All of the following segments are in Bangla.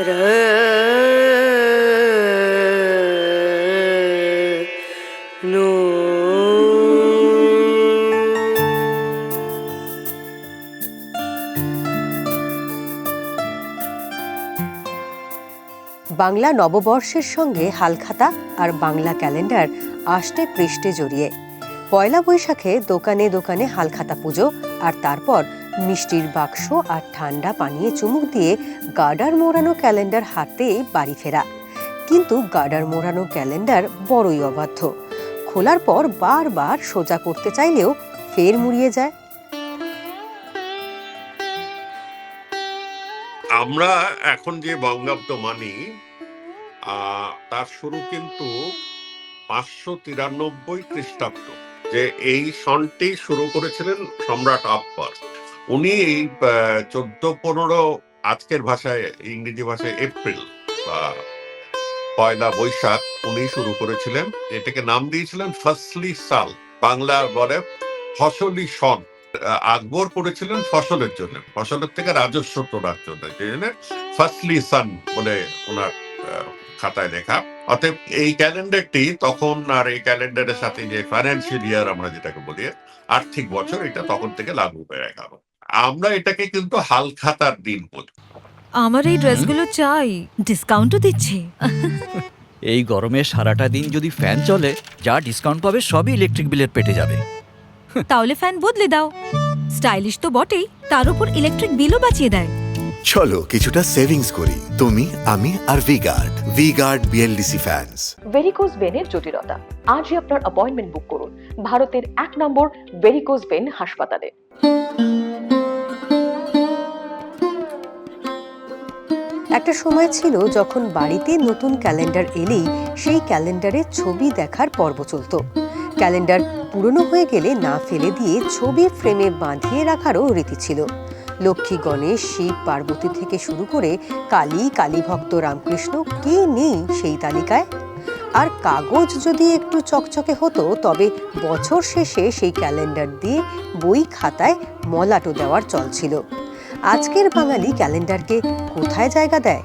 নো বাংলা নববর্ষের সঙ্গে হালখাতা আর বাংলা ক্যালেন্ডার আষ্টে পৃষ্ঠে জড়িয়ে। পয়লা বৈশাখে দোকানে দোকানে হালখাতা পুজো আর তারপর মিষ্টির বাক্স আর ঠান্ডা পানিয়ে চুমুক দিয়ে গার্ডার মোড়ানো ক্যালেন্ডার হাতে বাড়ি ফেরা। কিন্তু গার্ডার মোড়ানো ক্যালেন্ডার বড়ই অবাধ্য। খোলার পর বারবার সোজা করতে চাইলেও ফের মুড়িয়ে যায়। আমরা এখন যে বঙ্গাব্দ মানি তার শুরু কিন্তু পাঁচশো তিরানব্বই খ্রিস্টাব্দ, যে এই সনটি শুরু করেছিলেন সম্রাট আকবর। উনি এই চোদ্দ পনেরো আজকের ভাষায়, ইংরেজি ভাষায় এপ্রিল বা পয়লা বৈশাখ উনি শুরু করেছিলেন। এটাকে নাম দিয়েছিলেন ফসলি সাল। বাংলা বলে ফসলি সন। আকবর করেছিলেন ফসলের জন্য। ফসলের থেকে রাজস্ব তোলার জন্য। জন্য ফার্স্টলি সান বলে ওনার খাতায় লেখা। অতএব এই ক্যালেন্ডারটি তখন আর এই ক্যালেন্ডারের সাথে যে ফাইন্যান্সিয়াল ইয়ার আমরা যেটাকে বলি, আর্থিক বছর, এটা তখন থেকে লাগু হয়ে গেল। আমরা এটাকে কিন্তু হালখাতার দিন বলি। আমার এই ড্রেসগুলো চাই। ডিসকাউন্টও দিচ্ছে। এই গরমে সারাটা দিন যদি ফ্যান চলে যা ডিসকাউন্ট পাবে সবই ইলেকট্রিক বিলের পেটে যাবে। তাহলে ফ্যান বদলে দাও। স্টাইলিশ তো বটেই তার উপর ইলেকট্রিক বিলও বাঁচিয়ে দেয়। চলো কিছুটা সেভিংস করি। তুমি আমি আর V guard V guard BLDC fans varicose ভেনের জটিলতা। আজই আপনার অ্যাপয়েন্টমেন্ট বুক করুন। ভারতের এক নম্বর ভেরিকোজ ভেন হাসপাতালে। একটা সময় ছিল যখন বাড়িতে নতুন ক্যালেন্ডার এলেই সেই ক্যালেন্ডারে ছবি দেখার পর্ব চলতো। ক্যালেন্ডার পুরনো হয়ে গেলে না ফেলে দিয়ে ছবি ফ্রেমে বাঁধিয়ে রাখারও রীতি ছিল। লক্ষ্মী, গণেশ, শিব, পার্বতী থেকে শুরু করে কালী, কালীভক্ত, রামকৃষ্ণ, কে নেই সেই তালিকায়? আর কাগজ যদি একটু চকচকে হতো, তবে বছর শেষে সেই ক্যালেন্ডার দিয়ে বই খাতায় মলাটো দেওয়ার চল ছিল। আজকের বাঙালি ক্যালেন্ডারকে কোথায় জায়গা দেয়?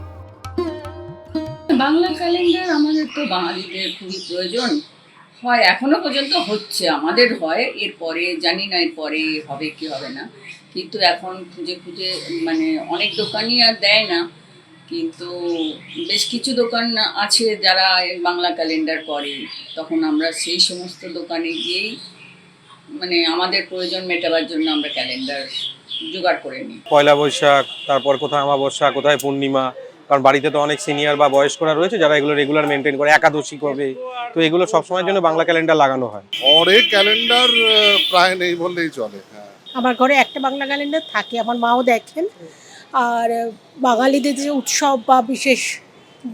বাংলা ক্যালেন্ডার আমাদের তো বাঙালিদের খুবই প্রয়োজন। হয় এখনও পর্যন্ত হচ্ছে, আমাদের হয়, এরপরে জানি না এরপরে হবে কি হবে না। কিন্তু এখন খুঁজে খুঁজে মানে অনেক দোকানই আর দেয় না। কিন্তু বেশ কিছু দোকান আছে যারা বাংলা ক্যালেন্ডার করে। তখন আমরা সেই সমস্ত দোকানে গিয়েই মানে আমাদের প্রয়োজন মেটাবার জন্য আমরা ক্যালেন্ডার জোগাড় করে নিই। পয়লা বৈশাখ তারপর কোথায় অমাবস্যা কোথায় পূর্ণিমা কারণ বাড়িতে তো অনেক সিনিয়র বা বয়স্করা রয়েছে যারা এগুলো রেগুলার মেনটেন করে একাদশী কবে তো এগুলো সবসময়ের জন্য বাংলা ক্যালেন্ডার লাগানো হয়। অনেক ক্যালেন্ডার প্রায় নেই বললেই চলে হ্যাঁ। আমার ঘরে একটা বাংলা ক্যালেন্ডার থাকে আমার মাও দেখেন। আর বাঙালিদের যে উৎসব বা বিশেষ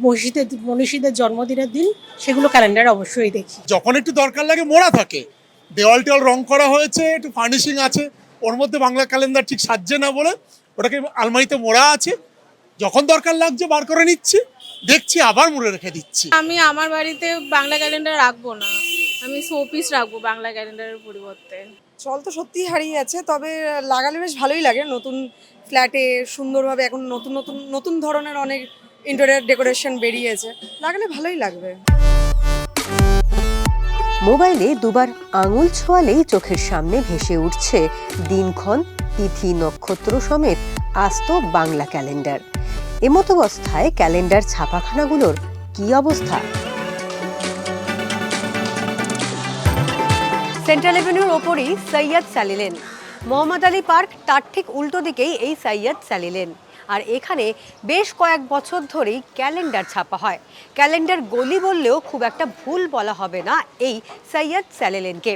মসজিদের মনীষীদের জন্মদিনের দিন সেগুলো ক্যালেন্ডার অবশ্যই দেখি। যখন একটু দরকার লাগে মোড়া থাকে। দেওয়াল টেওয়াল রং করা হয়েছে একটু ফার্নিশিং আছে ওর মধ্যে বাংলা ক্যালেন্ডার ঠিক সাজছে না বলে ওটাকে আলমারিতে মোড়া আছে। যখন দরকার লাগছে বার করে নিচ্ছি দেখছি আবার মুড়ে রেখে দিচ্ছি। আমি আমার বাড়িতে বাংলা ক্যালেন্ডার রাখব না। আমি শোপিস রাখব বাংলা ক্যালেন্ডারের পরিবর্তে। চল তো সত্যিই হারিয়ে যাচ্ছে তবে লাগালে বেশ ভালোই লাগে। নতুন ফ্ল্যাটে সুন্দরভাবে এখন নতুন নতুন নতুন ধরনের অনেক ইন্টেরিয়ার ডেকোরেশন বেরিয়েছে। লাগালে ভালোই লাগবে। মোবাইলে দুবার আঙুল ছোঁয়ালেই চোখের সামনে ভেসে উঠছে দিনক্ষণ, তিথি নক্ষত্র সমেত আস্ত বাংলা ক্যালেন্ডার। এমতাবস্থায় ক্যালেন্ডার ছাপাখানাগুলোর কি অবস্থা? সেন্ট্রাল এভিনিউর ওপরই সৈয়দ স্যালিলেন মোহাম্মদ আলী পার্ক তার ঠিক উল্টো দিকেই এই সৈয়দ স্যালিলেন আর এখানে বেশ কয়েক বছর ধরেই ক্যালেন্ডার ছাপা হয়। ক্যালেন্ডার গলি বললেও খুব একটা ভুল বলা হবে না এই সৈয়দ স্যালিলেনকে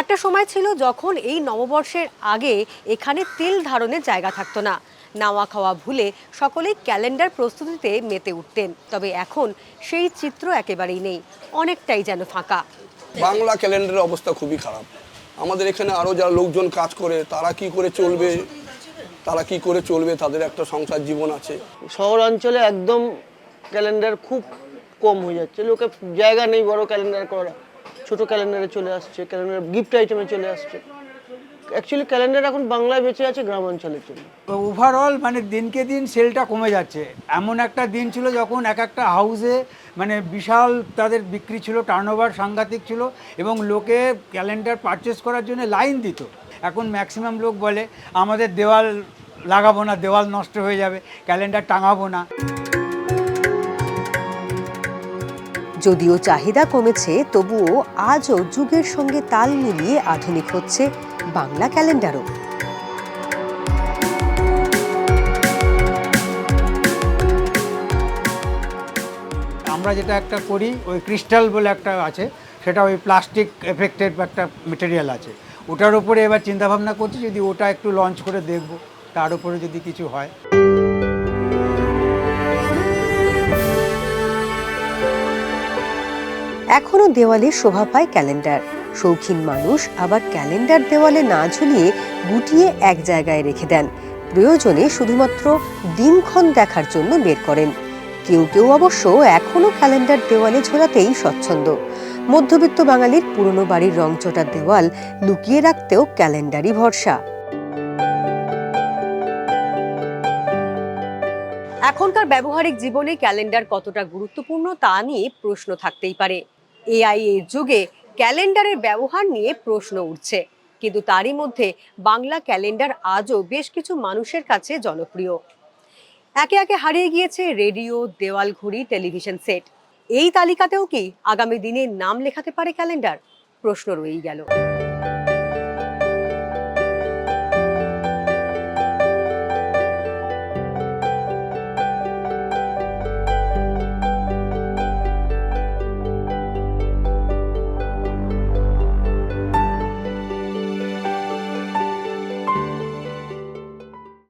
একটা সময় ছিল যখন এই নববর্ষের আগে এখানে তিল ধারণের জায়গা থাকতো না। নাওয়া খাওয়া ভুলে সকলেই ক্যালেন্ডার প্রস্তুতিতে মেতে উঠতেন। তবে এখন সেই চিত্র একেবারেই নেই। অনেকটাই যেন ফাঁকা। বাংলা ক্যালেন্ডারের অবস্থা খুবই খারাপ। আমাদের এখানে আরও যারা লোকজন কাজ করে তারা কি করে চলবে? তারা কি করে চলবে? তাদের একটা সংসার জীবন আছে। শহর অঞ্চলে একদম ক্যালেন্ডার খুব কম হয়ে যাচ্ছে। লোকে জায়গা নেই বড় ক্যালেন্ডার করা ছোট ক্যালেন্ডারে চলে আসছে ক্যালেন্ডার গিফট আইটেমে চলে আসছে। অ্যাকচুয়ালি ক্যালেন্ডার এখন বাংলায় বেঁচে আছে গ্রাম অঞ্চলের জন্য। ওভারঅল মানে দিনকে দিন সেলটা কমে যাচ্ছে। এমন একটা দিন ছিল যখন এক একটা হাউসে মানে বিশাল তাদের বিক্রি ছিল টার্নওভার সাংঘাতিক ছিল এবং লোকে ক্যালেন্ডার পারচেস করার জন্য লাইন দিত। এখন ম্যাক্সিমাম লোক বলে আমাদের দেওয়াল লাগাবো না দেওয়াল নষ্ট হয়ে যাবে ক্যালেন্ডার টাঙাবো না। যদিও চাহিদা কমেছে তবুও আজও যুগের সঙ্গে তাল মিলিয়ে আধুনিক হচ্ছে বাংলা ক্যালেন্ডারও। আমরা যেটা একটা করি ওই ক্রিস্টাল বলে একটা আছে সেটা ওই প্লাস্টিক এফেক্টেড একটা মেটেরিয়াল আছে। ওটার উপরে এবার চিন্তাভাবনা করছি যদি ওটা একটু লঞ্চ করে দেখব তার উপরে যদি কিছু হয়। এখনও দেওয়ালে শোভা পায় ক্যালেন্ডার। শৌখিন মানুষ আবার ক্যালেন্ডার দেওয়ালে না ঝুলিয়ে গুটিয়ে এক জায়গায় রেখে দেন। প্রয়োজনে শুধুমাত্র দিনক্ষণ দেখার জন্য বের করেন। কেউ কেউ অবশ্য এখনও ক্যালেন্ডার দেওয়ালে ঝোলাতেই স্বচ্ছন্দ। মধ্যবিত্ত বাঙালির পুরনো বাড়ির রংচটার দেওয়াল লুকিয়ে রাখতেও ক্যালেন্ডারই ভরসা। এখনকার ব্যবহারিক জীবনে ক্যালেন্ডার কতটা গুরুত্বপূর্ণ তা নিয়ে প্রশ্ন থাকতেই পারে। এআই এর যুগে ক্যালেন্ডারের ব্যবহার নিয়ে প্রশ্ন উঠছে। কিন্তু তারই মধ্যে বাংলা ক্যালেন্ডার আজও বেশ কিছু মানুষের কাছে জনপ্রিয়। একে একে হারিয়ে গিয়েছে রেডিও দেওয়াল ঘড়ি টেলিভিশন সেট। এই তালিকাতেও কি আগামী দিনে নাম লেখাতে পারে ক্যালেন্ডার? প্রশ্ন রয়েই গেল।